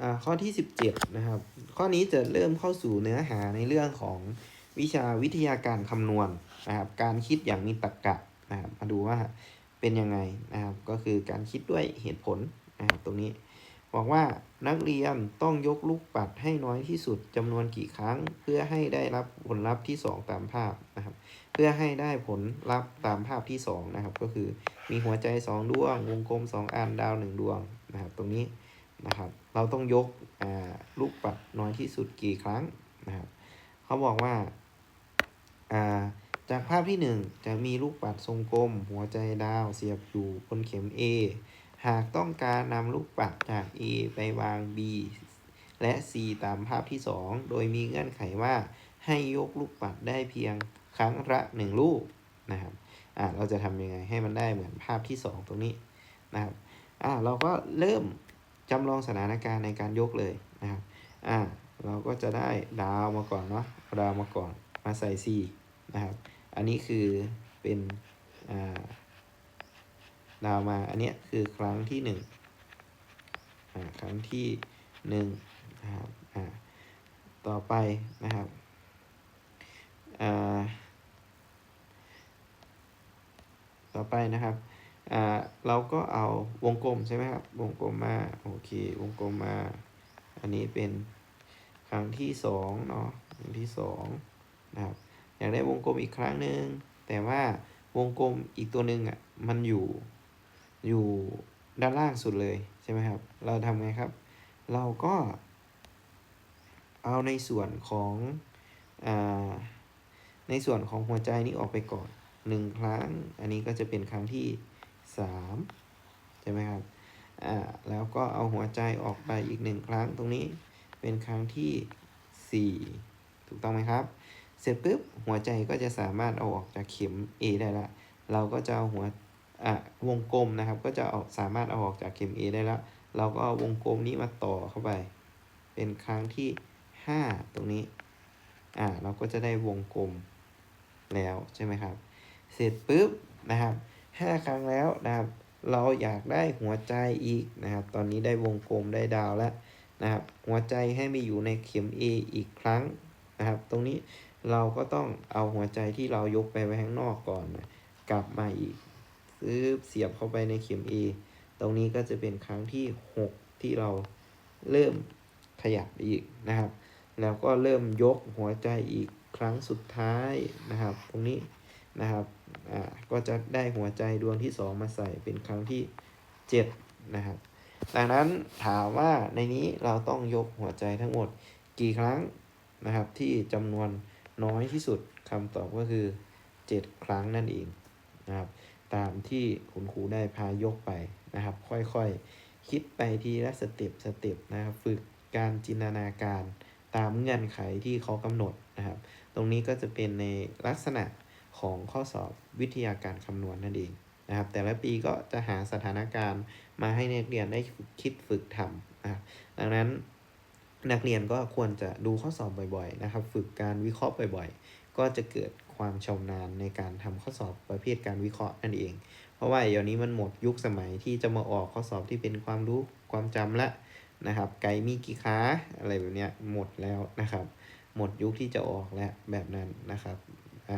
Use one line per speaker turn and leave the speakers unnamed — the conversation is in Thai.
อ่าข้อที่ 17 นะครับ ข้อนี้จะเริ่มเข้าสู่เนื้อหาในเรื่องของวิชาวิทยาการคำนวณนะครับ การคิดอย่างมีตรรกะนะครับ มาดูว่าเป็นยังไงนะครับ ก็คือการคิดด้วยเหตุผลนะครับตรงนี้ บอกว่านักเรียนต้องยกลูกปัดให้น้อยที่สุดจำนวนกี่ครั้ง เพื่อให้ได้รับผลลัพธ์ที่ 2 ตามภาพนะครับ เพื่อให้ได้ผลลัพธ์ตามภาพที่2นะครับ ก็คือมีหัวใจ 2 ดวง วงกลม 2 อัน ดาว 1 ดวงนะครับ ตรงนี้ นะครับ เราต้องยกลูกปัดน้อยที่สุดกี่ครั้งนะครับเขาบอกว่าจากภาพที่ 1 จะมีลูกปัดทรงกลม หัวใจดาวเสียบอยู่บนเข็ม A หากต้องการนำลูกปัดจาก A ไปวาง B และ C ตามภาพที่ 2 โดยมีเงื่อนไขว่าให้ยกลูกปัดได้เพียงครั้งละ 1 ลูกนะครับอ่าเราจะทำยังไงให้มันได้เหมือนภาพที่ 2 ตรงนี้นะครับอ่าเราก็เริ่ม จำลองสถานการณ์ในการยกเลยนะครับอ่าเราก็จะได้ดาวมาก่อนเนาะดาวมาก่อนมาใส่ C นะครับ อันนี้คือเป็นอ่าดาวมาอันนี้คือครั้งที่หนึ่งครั้งที่หนึ่งนะครับอ่าต่อไปนะครับอ่าต่อไปนะครับ่าเราก็เอาวงกลมใช่ไหมครับ วงกลมมาโอเค วงกลมมา อันนี้เป็นครั้งที่สองเนาะครั้งที่สองนะครับ อยากได้วงกลมอีกครั้งหนึ่งแต่ว่าวงกลมอีกตัวหนึ่งอะมันอยู่อยู่ด้านล่างสุดเลยใช่ไหมครับ เราทำไงครับ เราก็เอาในส่วนของอในส่วนของหัวใจนี้ออกไปก่อนหนึ่งครั้ง อันนี้ก็จะเป็นครั้งที่ สามใช่ไหมครับ อ่า แล้วก็เอาหัวใจออกไปอีกหนึ่งครั้งตรงนี้เป็นครั้งที่สี่ถูกต้องไหมครับ เสร็จปุ๊บหัวใจก็จะสามารถเอาออกจากเข็ม A ได้ละ เราก็จะเอาหัวอะวงกลมนะครับก็จะเอาสามารถเอาออกจากเข็ม A ได้แล้ว เราก็เอาวงกลมนี้มาต่อเข้าไป เป็นครั้งที่ 5 ตรงนี้อ่าเราก็จะได้วงกลมแล้วใช่ไหมครับ เสร็จปุ๊บนะครับ 5 ครั้งแล้วนะครับ เราอยากได้หัวใจอีกนะครับ ตอนนี้ได้วงกลมได้ดาวแล้วนะครับ หัวใจให้มีอยู่ในเข็ม A อีกครั้งนะครับ ตรงนี้เราก็ต้องเอาหัวใจที่เรายกไปไว้ข้างนอกก่อนนะกลับมาอีกซื้อเสียบเข้าไปในเข็ม A ตรงนี้ก็จะเป็นครั้งที่ 6 ที่เราเริ่มขยับอีกนะครับ แล้วก็เริ่มยกหัวใจอีกครั้งสุดท้ายนะครับ ตรงนี้นะครับ อ่า ก็จะได้หัวใจดวงที่ 2 มาใส่เป็นครั้งที่ 7 นะครับ ดังนั้นถามว่าในนี้เราต้องยกหัวใจทั้งหมดกี่ครั้งนะครับ ที่จำนวนน้อยที่สุดคำตอบก็คือ 7 ครั้งนั่นเองนะครับตามที่คุณครูได้พายกไปนะครับ ค่อยๆ คิดไปทีละสเต็ปสเต็ปนะครับ ฝึกการจินตนาการตามเงื่อนไขที่เขากำหนดนะครับ ตรงนี้ก็จะเป็นในลักษณะ ของข้อสอบวิทยาการคำนวณนั่นเองนะครับ แต่ละปีก็จะหาสถานการณ์มาให้นักเรียนได้คิดฝึกทำนะดังนั้นนักเรียนก็ควรจะดูข้อสอบบ่อยๆ นะครับ ฝึกการวิเคราะห์บ่อยๆ ก็จะเกิดความชำนาญในการทำข้อสอบประเภทการวิเคราะห์นั่นเอง เพราะว่าเดี๋ยวนี้มันหมดยุคสมัยที่จะมาออกข้อสอบที่เป็นความรู้ความจำละนะครับ ไก่มีกี่ขาอะไรแบบนี้หมดแล้วนะครับ หมดยุคที่จะออกแล้วแบบนั้นนะครับ